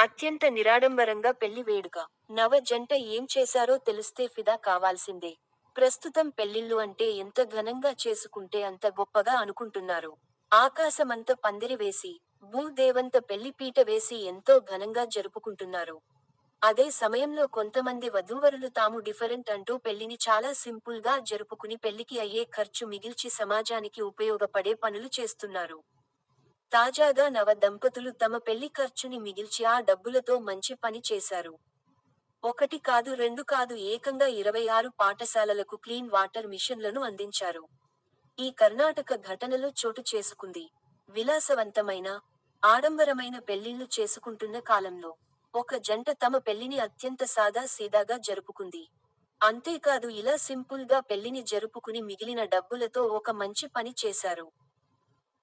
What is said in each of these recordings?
అత్యంత నిరాడంబరంగా పెళ్ళి వేడుక. నవ జంట ఏం చేశారో తెలిస్తే ఫిదా కావాల్సిందే. ప్రస్తుతం పెళ్ళిళ్ళు అంటే ఎంత ఘనంగా చేసుకుంటే అంత గొప్పగా అనుకుంటున్నారు. ఆకాశమంత పందిరి వేసి భూదేవంత పెళ్ళిపీట వేసి ఎంతో ఘనంగా జరుపుకుంటున్నారు. అదే సమయంలో కొంతమంది వధూవరులు తాము డిఫరెంట్ అంటూ పెళ్ళిని చాలా సింపుల్గా జరుపుకుని పెళ్ళికి అయ్యే ఖర్చు మిగిల్చి సమాజానికి ఉపయోగపడే పనులు చేస్తున్నారు. తాజాగా నవ దంపతులు తమ పెళ్ళి ఖర్చుని మిగిల్చి ఆ డబ్బులతో మంచి పని చేశారు. ఒకటి కాదు రెండు కాదు ఏకంగా ఇరవై ఆరు పాఠశాలలకు క్లీన్ వాటర్ మిషన్లను అందించారు. ఈ కర్ణాటక ఘటనలో చోటు చేసుకుంది. విలాసవంతమైన ఆడంబరమైన పెళ్ళిళ్ళు చేసుకుంటున్న కాలంలో ఒక జంట తమ పెళ్ళిని అత్యంత సాదా సీదాగా జరుపుకుంది. అంతేకాదు ఇలా సింపుల్గా పెళ్ళిని జరుపుకుని మిగిలిన డబ్బులతో ఒక మంచి పని చేశారు.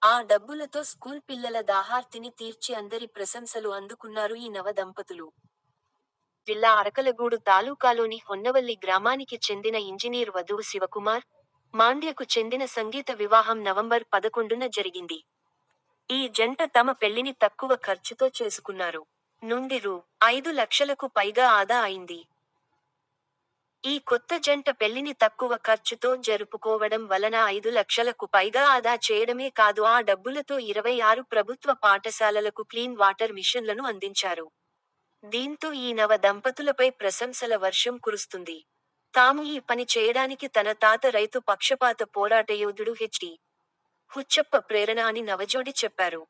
ఆ డబ్బులతో స్కూల్ పిల్లల దాహార్తిని తీర్చి అందరి ప్రశంసలు అందుకున్నారు ఈ నవ దంపతులు. జిల్లా అరకలగూడు తాలూకాలోని హొన్నవల్లి గ్రామానికి చెందిన ఇంజనీర్ వధువు శివకుమార్ మాండ్యకు చెందిన సంగీత వివాహం నవంబర్ పదకొండున జరిగింది. ఈ జంట తమ పెళ్ళిని తక్కువ ఖర్చుతో చేసుకున్నారు. నుండి రూ. ఐదు లక్షలకు పైగా ఆదా అయింది. ఈ కొత్త జంట పెళ్ళిని తక్కువ ఖర్చుతో జరుపుకోవడం వలన ఐదు లక్షలకు పైగా ఆదా చేయడమే కాదు ఆ డబ్బులతో ఇరవై ఆరు ప్రభుత్వ పాఠశాలలకు క్లీన్ వాటర్ మిషన్లను అందించారు. దీంతో ఈ నవ దంపతులపై ప్రశంసల వర్షం కురుస్తుంది. తాము ఈ పని చేయడానికి తన తాత రైతు పక్షపాత పోరాట యోధుడు హెచ్డి హుచ్చప్ప ప్రేరణ అని నవజోడి చెప్పారు.